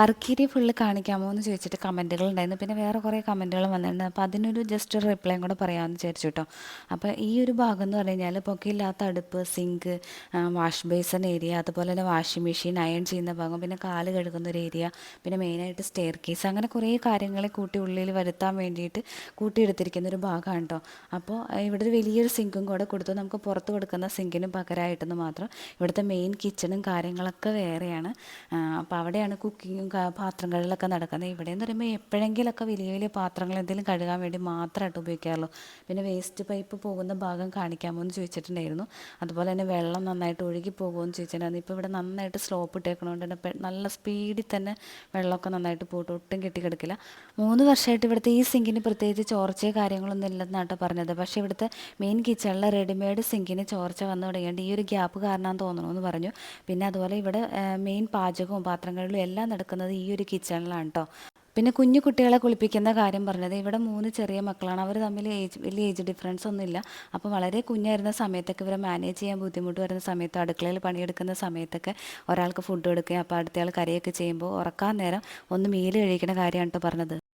Work area full കാണിക്കാമോ എന്ന് ചോദിച്ചിട്ട് കമന്റുകൾ ഉണ്ടായിരുന്നു. പിന്നെ വേറെ കുറേ കമന്റുകൾ വന്നിട്ടുണ്ട്. അപ്പോൾ അതിനൊരു ജസ്റ്റ് ഒരു റിപ്ലൈയും കൂടെ പറയാമെന്ന് വിചാരിച്ചു കേട്ടോ. അപ്പോൾ ഈ ഒരു ഭാഗം എന്ന് പറഞ്ഞു കഴിഞ്ഞാൽ പൊക്കയില്ലാത്ത അടുപ്പ് സിങ്ക് വാഷ് ബേസൺ ഏരിയ അതുപോലെ തന്നെ വാഷിംഗ് മെഷീൻ അയൺ ചെയ്യുന്ന ഭാഗം പിന്നെ കാൽ കഴുകുന്ന ഒരു ഏരിയ പിന്നെ മെയിനായിട്ട് സ്റ്റെയർ കേസ് അങ്ങനെ കുറേ കാര്യങ്ങളെ കൂട്ടി ഉള്ളിൽ വരുത്താൻ വേണ്ടിയിട്ട് കൂട്ടിയെടുത്തിരിക്കുന്ന ഒരു ഭാഗമാണ് കേട്ടോ. അപ്പോൾ ഇവിടെ ഒരു വലിയൊരു സിങ്കും കൂടെ കൊടുത്തു നമുക്ക് പുറത്ത് കൊടുക്കുന്ന സിങ്കിന് പകരമായിട്ടെന്ന് മാത്രം ഇവിടുത്തെ മെയിൻ കിച്ചണും കാര്യങ്ങളൊക്കെ വേറെയാണ്. അപ്പോൾ അവിടെയാണ് കുക്കിങ്ങും പാത്രം കഴുകലൊക്കെ നടക്കുന്നത്. ഇവിടെ എന്ന് പറയുമ്പോൾ എപ്പോഴെങ്കിലൊക്കെ വലിയ വലിയ പാത്രങ്ങൾ എന്തെങ്കിലും കഴുകാൻ വേണ്ടി മാത്രമായിട്ട് ഉപയോഗിക്കാറുള്ളൂ. പിന്നെ വേസ്റ്റ് പൈപ്പ് പോകുന്ന ഭാഗം കാണിക്കാമോ എന്ന് ചോദിച്ചിട്ടുണ്ടായിരുന്നു. അതുപോലെ തന്നെ വെള്ളം നന്നായിട്ട് ഒഴുകി പോകുമോ എന്ന് ചോദിച്ചിട്ടുണ്ടായിരുന്നു. ഇപ്പോൾ ഇവിടെ നന്നായിട്ട് സ്ലോപ്പ് ഇട്ടേക്കണോണ്ട് തന്നെ നല്ല സ്പീഡിൽ തന്നെ വെള്ളമൊക്കെ നന്നായിട്ട് പോയിട്ട് ഒട്ടും കെട്ടിക്കിടക്കില്ല. മൂന്ന് വർഷമായിട്ട് ഇവിടുത്തെ ഈ സിങ്കിന് പ്രത്യേകിച്ച് ചോർച്ചയോ കാര്യങ്ങളൊന്നും ഇല്ലെന്നാട്ടോ പറഞ്ഞത്. പക്ഷേ ഇവിടുത്തെ മെയിൻ കിച്ചണിലെ റെഡിമെയ്ഡ് സിങ്കിന് ചോർച്ച വന്നു തുടങ്ങിയിട്ട് ഈ ഒരു ഗ്യാപ്പ് കാരണമെന്ന് തോന്നണമെന്ന് പറഞ്ഞു. പിന്നെ അതുപോലെ ഇവിടെ മെയിൻ പാചകവും പാത്രങ്ങളിലും എല്ലാം എല്ലാം നടക്കുന്നത് ഈ ഒരു കിച്ചണിലാണ് കേട്ടോ പിന്നെ കുഞ്ഞു കുട്ടികളെ കുളിപ്പിക്കുന്ന കാര്യം പറഞ്ഞത് ഇവിടെ മൂന്ന് ചെറിയ മക്കളാണ്. അവർ തമ്മിൽ ഏജ് വലിയ ഏജ് ഡിഫറൻസ് ഒന്നുമില്ല. അപ്പോൾ വളരെ കുഞ്ഞായിരുന്ന സമയത്തൊക്കെ ഇവരെ മാനേജ് ചെയ്യാൻ ബുദ്ധിമുട്ട് വരുന്ന സമയത്ത് അടുക്കളയിൽ പണിയെടുക്കുന്ന സമയത്തൊക്കെ ഒരാൾക്ക് ഫുഡ് കൊടുക്കുകയും അപ്പോൾ അടുത്തയാൾ കറിയൊക്കെ ചെയ്യുമ്പോൾ ഉറക്കാൻ നേരം ഒന്ന് മീൽ കഴിക്കുന്ന കാര്യമാണ് കേട്ടോ പറഞ്ഞത്.